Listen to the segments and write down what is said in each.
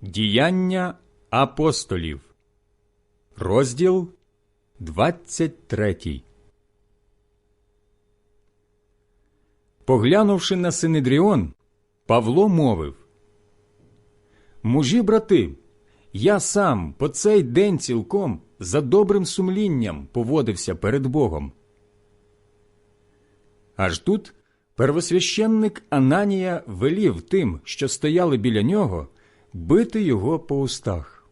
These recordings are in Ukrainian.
Діяння апостолів, розділ 23 Поглянувши на Синедріон, Павло мовив Мужі, брати, я сам по цей день цілком за добрим сумлінням поводився перед Богом. Аж тут первосвященник Ананія велів тим, що стояли біля нього, бити його по устах.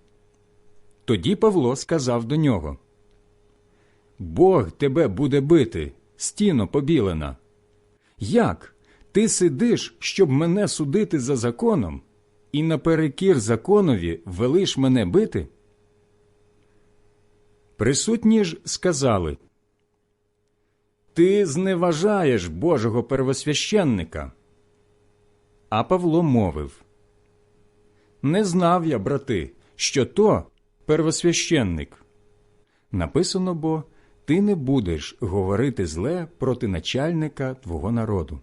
Тоді Павло сказав до нього Бог тебе буде бити, стіно побілена. Як ти сидиш, щоб мене судити за законом, і наперекір законові велиш мене бити? Присутні ж сказали Ти зневажаєш Божого первосвященника. А Павло мовив Не знав я, брати, що то первосвященник. Написано бо ти не будеш говорити зле проти начальника твого народу.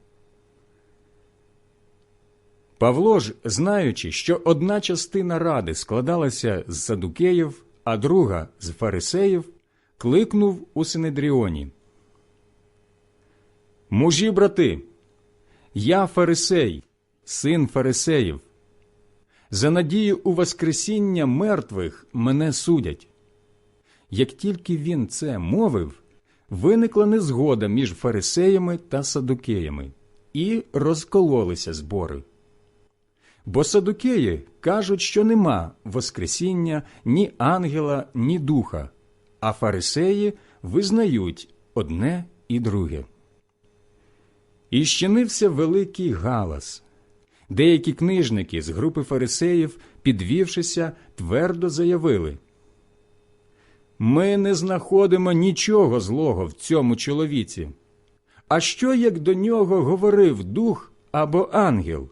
Павло ж, знаючи, що одна частина ради складалася з садукеїв, а друга з фарисеїв, кликнув у Синедріоні. Мужі, брати, я фарисей, син фарисеїв. За надію у Воскресіння мертвих мене судять. Як тільки він це мовив, виникла незгода між фарисеями та садукеями, і розкололися збори. Бо садукеї кажуть, що нема Воскресіння ні ангела, ні духа, а фарисеї визнають одне і друге. І щинився великий галас. Деякі книжники з групи фарисеїв, підвівшися, твердо заявили Ми не знаходимо нічого злого в цьому чоловіці. А що як до нього говорив дух або ангел?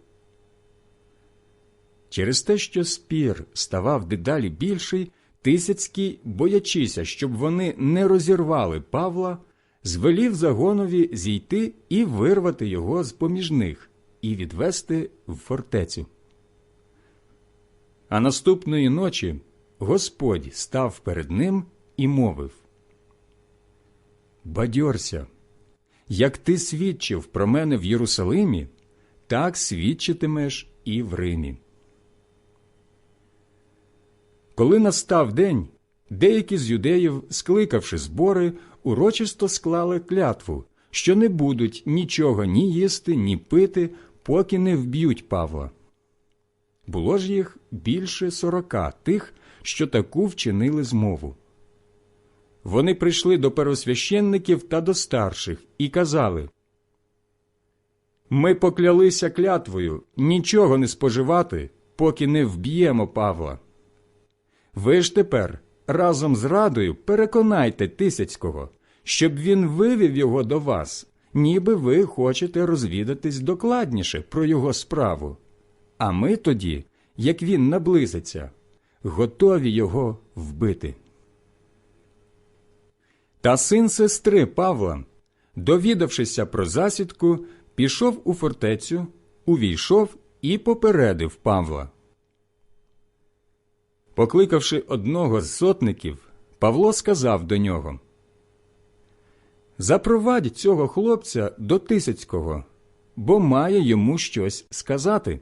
Через те, що спір ставав дедалі більший, Тисяцький, боячися, щоб вони не розірвали Павла, звелів загонові зійти і вирвати його з поміж них і відвести в фортецю. А наступної ночі Господь став перед ним і мовив Бадьорся, як ти свідчив про мене в Єрусалимі, так свідчитимеш і в Римі. Коли настав день, деякі з юдеїв, скликавши збори, урочисто склали клятву, що не будуть нічого ні їсти, ні пити, поки не вб'ють Павла. Було ж їх більше сорока тих, що таку вчинили змову. Вони прийшли до первосвященників та до старших і казали Ми поклялися клятвою нічого не споживати, поки не вб'ємо Павла. Ви ж тепер разом з радою переконайте Тисяцького, щоб він вивів його до вас, ніби ви хочете розвідатись докладніше про його справу. А ми тоді, як він наблизиться, готові його вбити. Та син сестри Павла, довідавшися про засідку, пішов у фортецю, увійшов і попередив Павла. Покликавши одного з сотників, Павло сказав до нього Запровадь цього хлопця до Тисяцького, бо має йому щось сказати.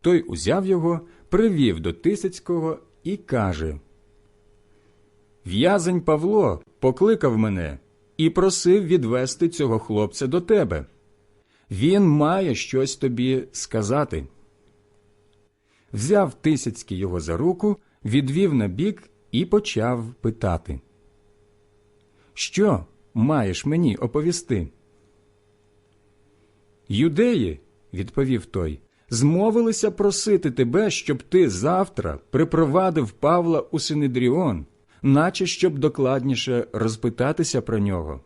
Той узяв його, привів до Тисяцького і каже В'язень Павло покликав мене і просив відвести цього хлопця до тебе. Він має щось тобі сказати взяв Тисяцький його за руку, відвів на бік і почав питати. Що маєш мені оповісти? Юдеї, відповів той, змовилися просити тебе, щоб ти завтра припровадив Павла у Синедріон, наче щоб докладніше розпитатися про нього.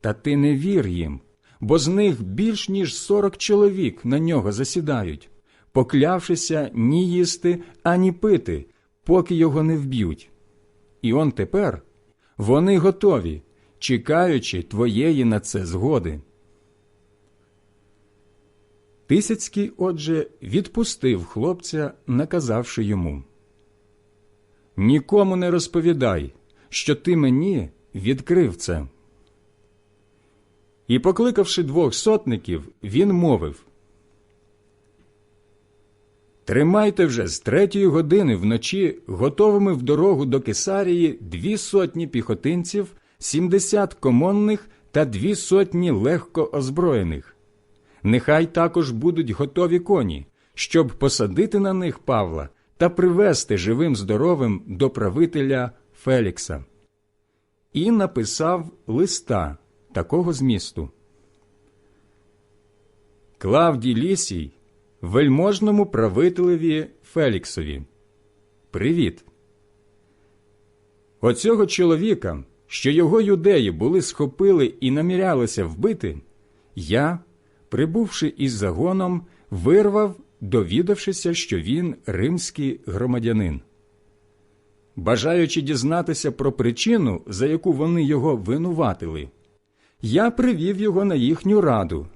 Та ти не вір їм, бо з них більш ніж сорок чоловік на нього засідають поклявшися ні їсти, ані пити, поки його не вб'ють. І он тепер вони готові, чекаючи твоєї на це згоди. Тисяцький, отже, відпустив хлопця, наказавши йому Нікому не розповідай, що ти мені відкрив це. І, покликавши двох сотників, він мовив Тримайте вже з третьої години вночі готовими в дорогу до Кесарії дві сотні піхотинців, сімдесят комонних та дві сотні легко озброєних. Нехай також будуть готові коні, щоб посадити на них Павла та привести живим здоровим до правителя Фелікса. І написав листа такого змісту. Клавдій Лісій, вельможному правителеві Феліксові. Привіт. Оцього чоловіка, що його юдеї були схопили і намірялися вбити, я, прибувши із загоном, вирвав, довідавшися, що він римський громадянин. Бажаючи дізнатися про причину, за яку вони його винуватили, я привів його на їхню раду.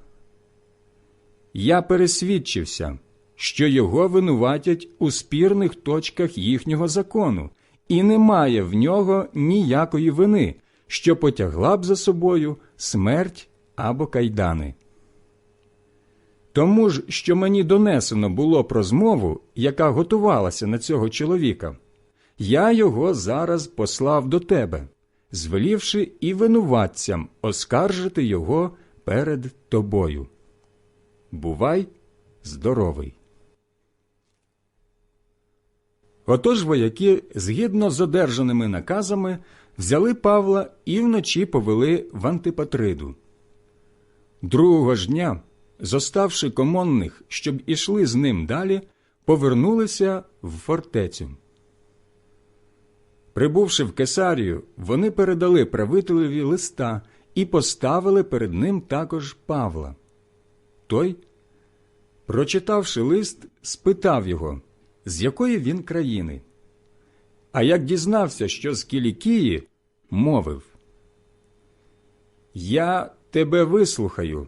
Я пересвідчився, що його винуватять у спірних точках їхнього закону, і немає в нього ніякої вини, що потягла б за собою смерть або кайдани. Тому ж, що мені донесено було про змову, яка готувалася на цього чоловіка, я його зараз послав до тебе, звелівши і винуватцям оскаржити його перед тобою. Бувай здоровий. Отож вояки, згідно з одержаними наказами, взяли Павла і вночі повели в Антипатриду. Другого ж дня, зоставши комонних, щоб ішли з ним далі, повернулися в фортецю. Прибувши в Кесарію, вони передали правителеві листа і поставили перед ним також Павла. Той, прочитавши лист, спитав його, з якої він країни. А як дізнався, що з Кілікії, мовив Я тебе вислухаю,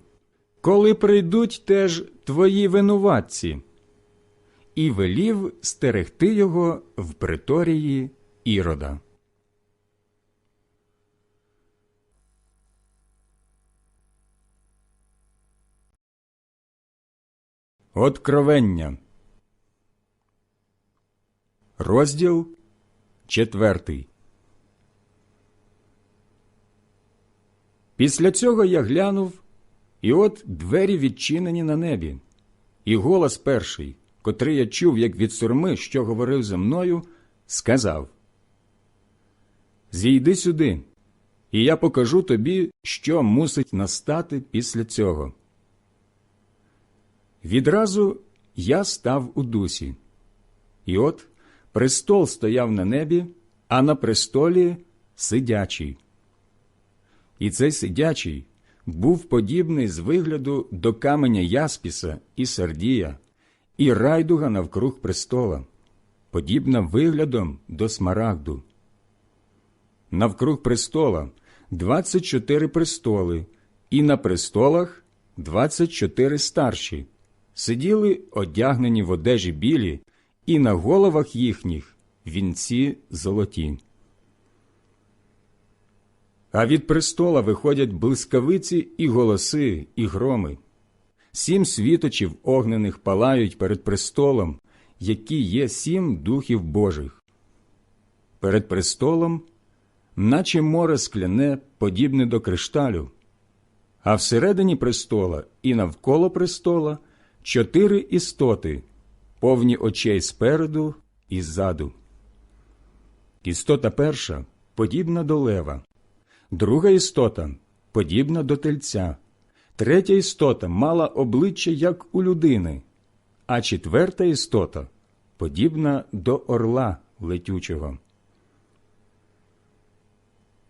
коли прийдуть теж твої винуватці, і велів стерегти його в приторії Ірода. Откровення. Розділ четвертий. Після цього я глянув, і от двері відчинені на небі, і голос перший, котрий я чув, як від сурми, що говорив зі мною, сказав Зійди сюди, і я покажу тобі, що мусить настати після цього. Відразу я став у дусі, і от престол стояв на небі, а на престолі сидячий. І цей сидячий був подібний з вигляду до каменя Яспіса і Сардія, і райдуга навкруг престола, подібна виглядом до смарагду. Навкруг престола двадцять чотири престоли, і на престолах двадцять чотири старші сиділи одягнені в одежі білі, і на головах їхніх вінці золоті. А від престола виходять блискавиці і голоси, і громи. Сім світочів огнених палають перед престолом, які є сім духів Божих. Перед престолом, наче море скляне, подібне до кришталю, а всередині престола і навколо престола чотири істоти, повні очей спереду і ззаду. Істота перша подібна до лева, друга істота подібна до тельця, третя істота мала обличчя, як у людини, а четверта істота подібна до орла летючого.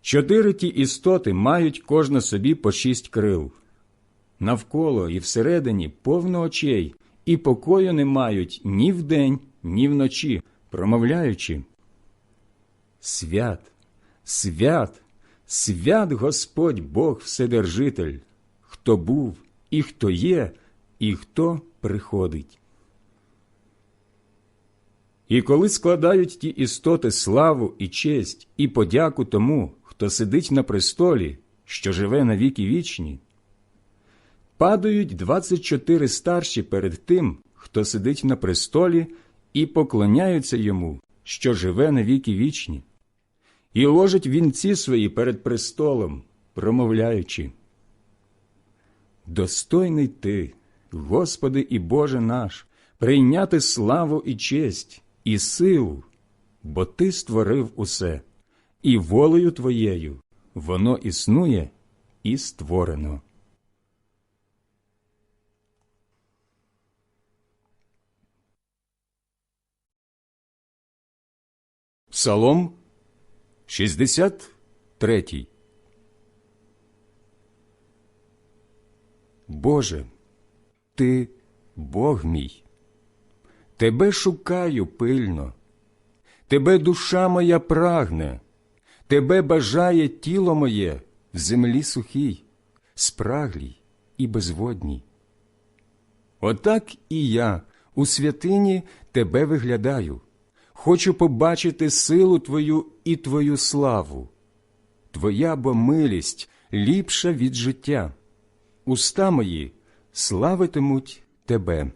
Чотири ті істоти мають кожна собі по шість крил навколо і всередині повно очей, і покою не мають ні вдень, ні вночі, промовляючи. Свят, свят, свят Господь Бог Вседержитель, хто був і хто є, і хто приходить. І коли складають ті істоти славу і честь і подяку тому, хто сидить на престолі, що живе на віки вічні, падають двадцять чотири старші перед тим, хто сидить на престолі, і поклоняються йому, що живе на віки вічні, і ложать вінці свої перед престолом, промовляючи. Достойний ти, Господи і Боже наш, прийняти славу і честь, і силу, бо Ти створив усе, і волею Твоєю воно існує і створено. Псалом 63 Боже, Ти Бог мій, Тебе шукаю пильно, Тебе душа моя прагне, Тебе бажає тіло моє в землі сухій, спраглій і безводній. Отак і я у святині Тебе виглядаю, хочу побачити силу Твою і Твою славу. Твоя бо милість ліпша від життя уста мої славитимуть тебе.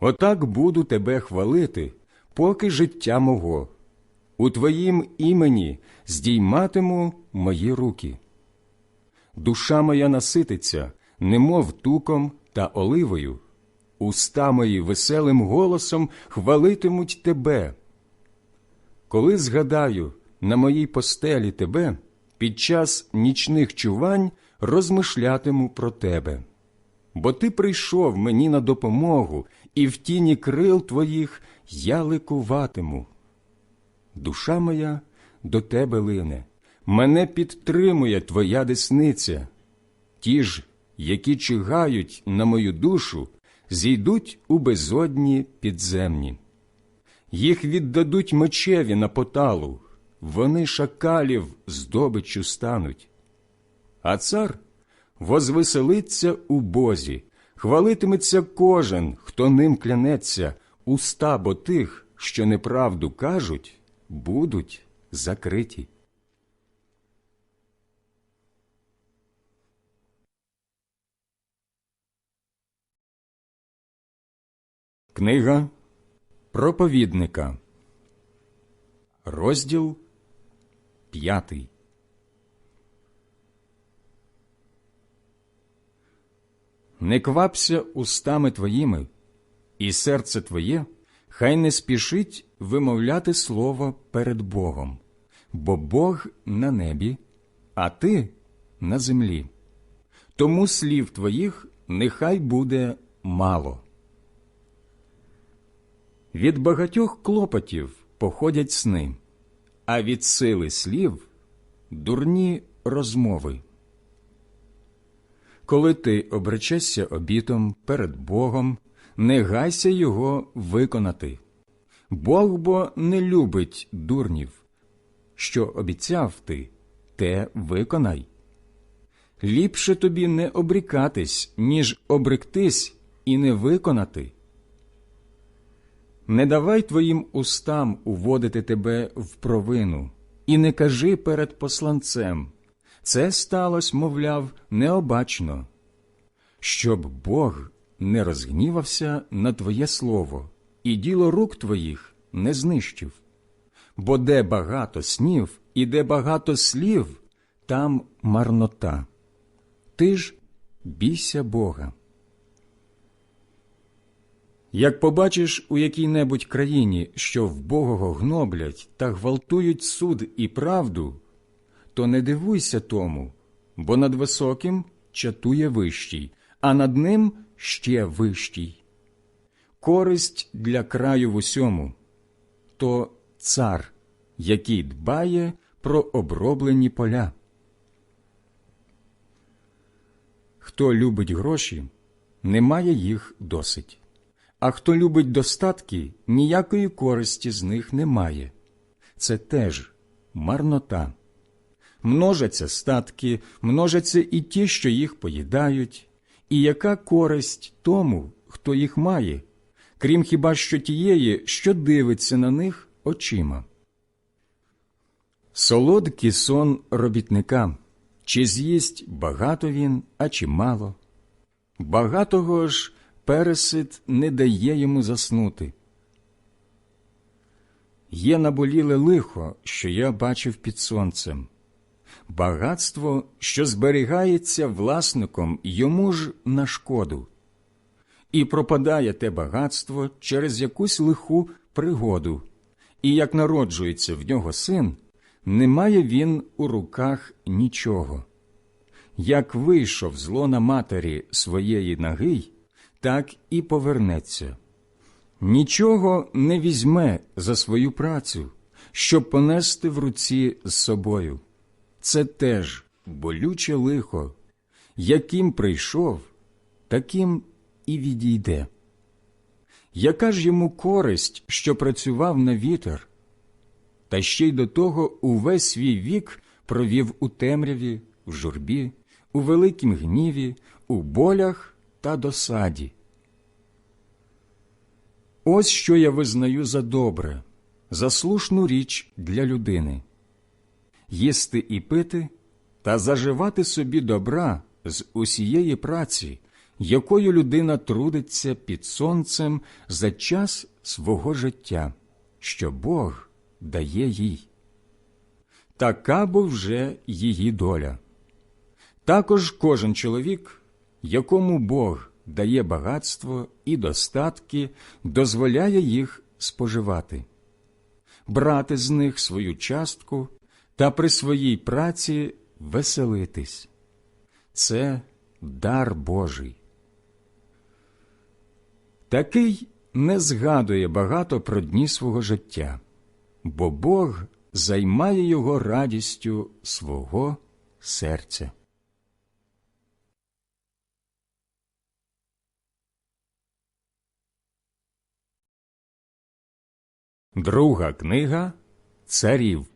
Отак буду тебе хвалити, поки життя мого. У Твоїм імені здійматиму мої руки. Душа моя насититься, немов туком та оливою, уста мої веселим голосом хвалитимуть тебе. Коли згадаю на моїй постелі тебе під час нічних чувань розмишлятиму про тебе. Бо ти прийшов мені на допомогу, і в тіні крил твоїх я ликуватиму. Душа моя до тебе лине, мене підтримує твоя десниця. Ті ж, які чигають на мою душу, зійдуть у безодні підземні. Їх віддадуть мечеві на поталу, вони шакалів здобиччю стануть. А цар возвеселиться у Бозі, хвалитиметься кожен, хто ним клянеться, уста бо тих, що неправду кажуть, будуть закриті. Книга проповідника, розділ п'ятий. Не квапся устами твоїми, і серце твоє хай не спішить вимовляти слово перед Богом, бо Бог на небі, а ти на землі. Тому слів твоїх нехай буде мало. Від багатьох клопотів походять сни, а від сили слів дурні розмови. Коли ти обречешся обітом перед Богом, не гайся його виконати. Бог бо не любить дурнів. Що обіцяв ти, те виконай. Ліпше тобі не обрікатись, ніж обректись і не виконати. Не давай твоїм устам уводити тебе в провину, і не кажи перед посланцем. Це сталося, мовляв, необачно, щоб Бог не розгнівався на Твоє слово, і діло рук твоїх не знищив. Бо де багато снів і де багато слів, там марнота. Ти ж бійся Бога. Як побачиш у якій-небудь країні, що в Богого гноблять та гвалтують суд і правду, то не дивуйся тому, бо над високим чатує вищий, а над ним ще вищий. Користь для краю в усьому то цар, який дбає про оброблені поля. Хто любить гроші, не має їх досить, а хто любить достатки, ніякої користі з них немає. Це теж марнота множаться статки, множаться і ті, що їх поїдають, І яка користь тому, хто їх має, крім хіба що тієї, що дивиться на них очима? Солодкий сон робітника, чи з'їсть багато він, а чи мало? Багатого ж пересид не дає йому заснути. Є наболіле лихо, що я бачив під сонцем, багатство, що зберігається власником йому ж на шкоду, і пропадає те багатство через якусь лиху пригоду, і як народжується в нього син, не має він у руках нічого. Як вийшов з лона матері своєї ноги, так і повернеться. Нічого не візьме за свою працю, щоб понести в руці з собою. Це теж болюче лихо, яким прийшов, таким і відійде. Яка ж йому користь, що працював на вітер, та ще й до того увесь свій вік провів у темряві, в журбі, у великім гніві, у болях та досаді. Ось що я визнаю за добре, за слушну річ для людини їсти і пити та заживати собі добра з усієї праці, якою людина трудиться під сонцем за час свого життя, що Бог дає їй. Така бо вже її доля. Також кожен чоловік, якому Бог дає багатство і достатки, дозволяє їх споживати, брати з них свою частку та при своїй праці веселитись. Це дар Божий. Такий не згадує багато про дні свого життя, бо Бог займає його радістю свого серця. Друга книга Царів,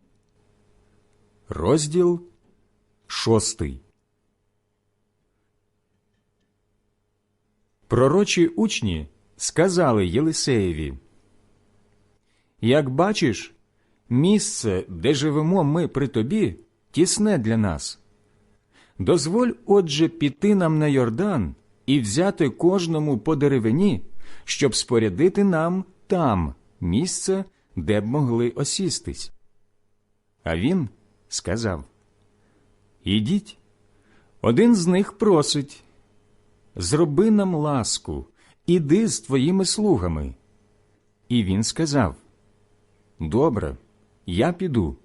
розділ шостий. Пророчі учні сказали Єлисеєві, Як бачиш, місце, де живемо ми при тобі, тісне для нас. Дозволь, отже, піти нам на Йордан і взяти кожному по деревині, щоб спорядити нам там місце, де б могли осістись. А він сказав Ідіть. Один з них просить Зроби нам ласку, іди з твоїми слугами. І він сказав Добре, я піду.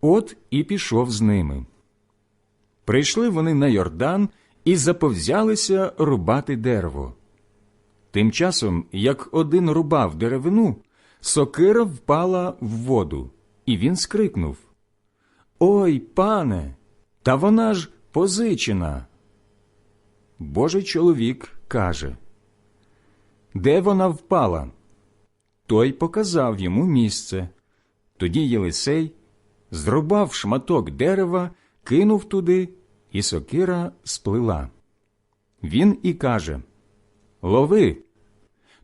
От і пішов з ними. Прийшли вони на Йордан і заповзялися рубати дерево. Тим часом, як один рубав деревину, сокира впала в воду, і він скрикнув Ой, пане, та вона ж позичена. Божий чоловік каже Де вона впала? Той показав йому місце. Тоді Єлисей зрубав шматок дерева, кинув туди, і сокира сплила. Він і каже Лови.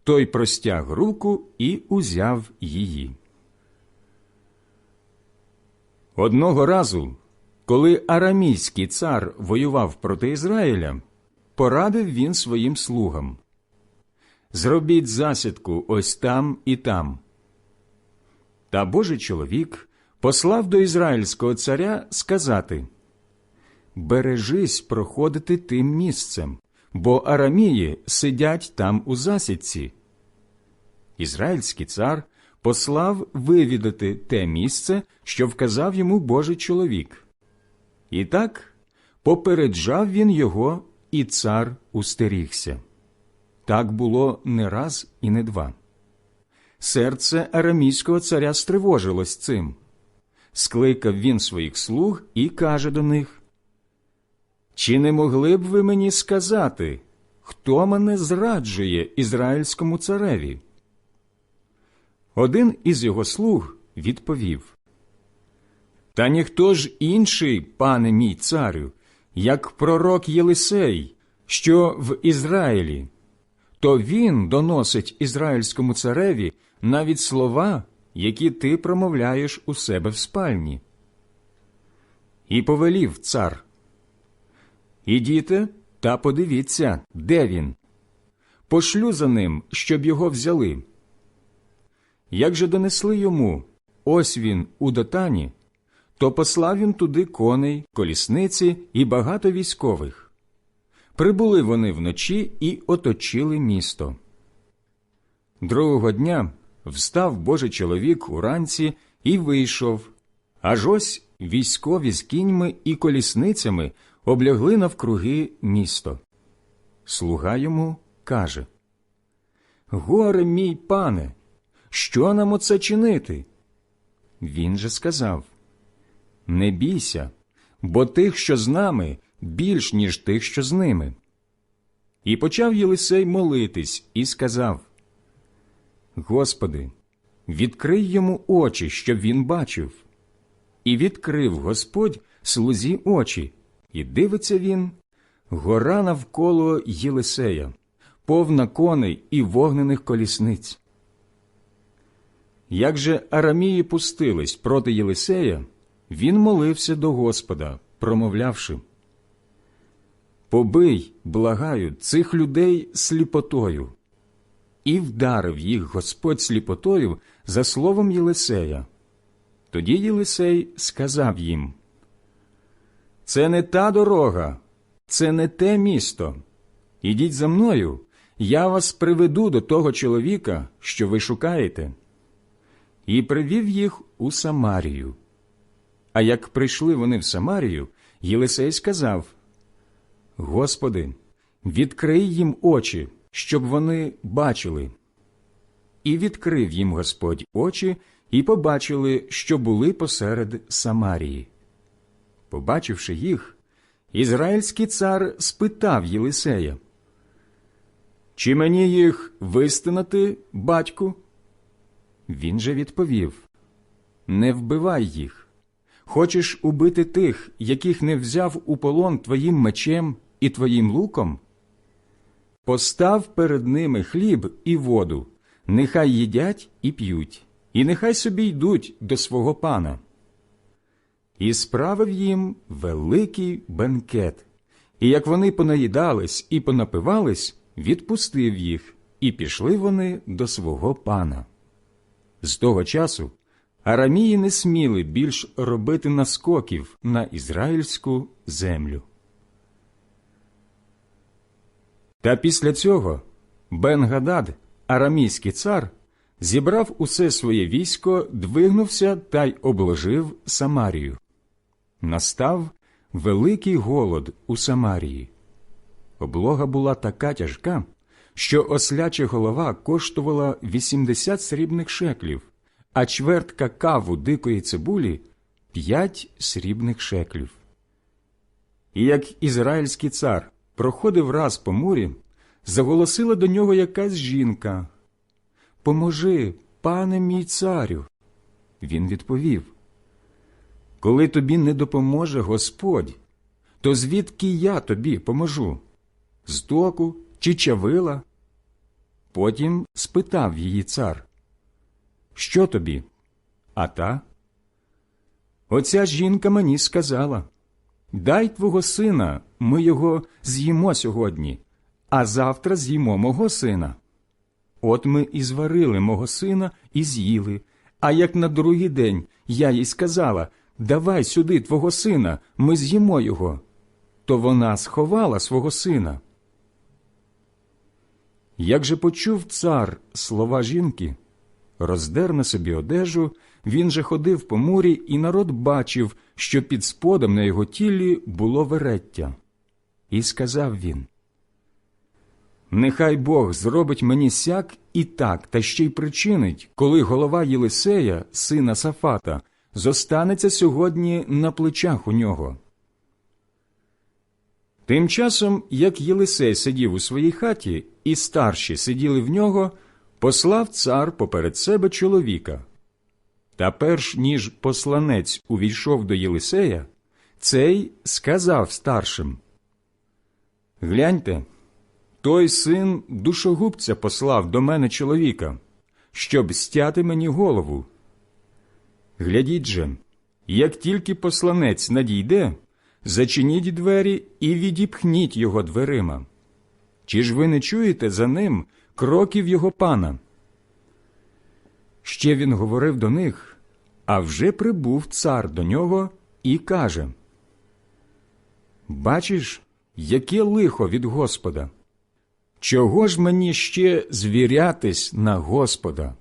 Той простяг руку і узяв її. Одного разу, коли арамійський цар воював проти Ізраїля, порадив він своїм слугам Зробіть засідку ось там і там. Та Божий чоловік послав до ізраїльського царя сказати Бережись проходити тим місцем, бо арамії сидять там у засідці. Ізраїльський цар послав вивідати те місце, що вказав йому Божий чоловік. І так попереджав він його, і цар устерігся. Так було не раз і не два. Серце арамійського царя стривожилось цим. Скликав він своїх слуг і каже до них Чи не могли б ви мені сказати, хто мене зраджує ізраїльському цареві? Один із його слуг відповів Та ніхто ж інший, пане мій царю, як пророк Єлисей, що в Ізраїлі, то він доносить ізраїльському цареві навіть слова, які ти промовляєш у себе в спальні. І повелів цар. Ідіте та подивіться, де він. Пошлю за ним, щоб його взяли. Як же донесли йому, ось він у дотані, то послав він туди коней, колісниці і багато військових. Прибули вони вночі і оточили місто. Другого дня встав Божий чоловік уранці і вийшов, аж ось військові з кіньми і колісницями облягли навкруги місто. Слуга йому каже Горе мій пане, що нам оце чинити? Він же сказав Не бійся, бо тих, що з нами, більш, ніж тих, що з ними. І почав Єлисей молитись і сказав Господи, відкрий йому очі, щоб він бачив. І відкрив Господь слузі очі, і дивиться він, гора навколо Єлисея, повна коней і вогнених колісниць. Як же Арамії пустились проти Єлисея, він молився до Господа, промовлявши Побий, благаю, цих людей сліпотою. І вдарив їх Господь сліпотою за словом Єлисея. Тоді Єлисей сказав їм Це не та дорога, це не те місто. Ідіть за мною, я вас приведу до того чоловіка, що ви шукаєте. І привів їх у Самарію. А як прийшли вони в Самарію, Єлисей сказав Господи, відкрий їм очі, щоб вони бачили. І відкрив їм Господь очі, і побачили, що були посеред Самарії. Побачивши їх, ізраїльський цар спитав Єлисея, Чи мені їх вистинати, батьку? Він же відповів Не вбивай їх. Хочеш убити тих, яких не взяв у полон твоїм мечем і твоїм луком? Постав перед ними хліб і воду, нехай їдять і п'ють, і нехай собі йдуть до свого пана. І справив їм великий бенкет, і як вони понаїдались і понапивались, відпустив їх, і пішли вони до свого пана. З того часу арамії не сміли більш робити наскоків на ізраїльську землю. Та після цього Бен-Гадад, арамійський цар, зібрав усе своє військо, двигнувся та й обложив Самарію. Настав великий голод у Самарії. Облога була така тяжка, що осляча голова коштувала 80 срібних шеклів, а чвертка каву дикої цибулі 5 срібних шеклів. І як ізраїльський цар проходив раз по мурі, заголосила до нього якась жінка Поможи, пане мій царю. Він відповів Коли тобі не допоможе Господь, то звідки я тобі поможу? З току чи чавила? Потім спитав її цар Що тобі? А та? Оця жінка мені сказала Дай твого сина, ми його з'їмо сьогодні, а завтра з'їмо мого сина. От ми і зварили мого сина і з'їли. А як на другий день я їй сказала Давай сюди твого сина, ми з'їмо його, то вона сховала свого сина. Як же почув цар слова жінки, роздер на собі одежу, він же ходив по морі, і народ бачив, що під сподом на його тілі було вереття. І сказав він Нехай Бог зробить мені сяк і так, та ще й причинить, коли голова Єлисея, сина Сафата, зостанеться сьогодні на плечах у нього. Тим часом, як Єлисей сидів у своїй хаті, і старші сиділи в нього, послав цар поперед себе чоловіка. Та перш ніж посланець увійшов до Єлисея, цей сказав старшим Гляньте, той син душогубця послав до мене чоловіка, щоб стяти мені голову. Глядіть же, як тільки посланець надійде, зачиніть двері і відіпхніть його дверима. Чи ж ви не чуєте за ним кроків його пана? Ще він говорив до них, а вже прибув цар до нього і каже Бачиш, яке лихо від Господа? Чого ж мені ще звірятись на Господа?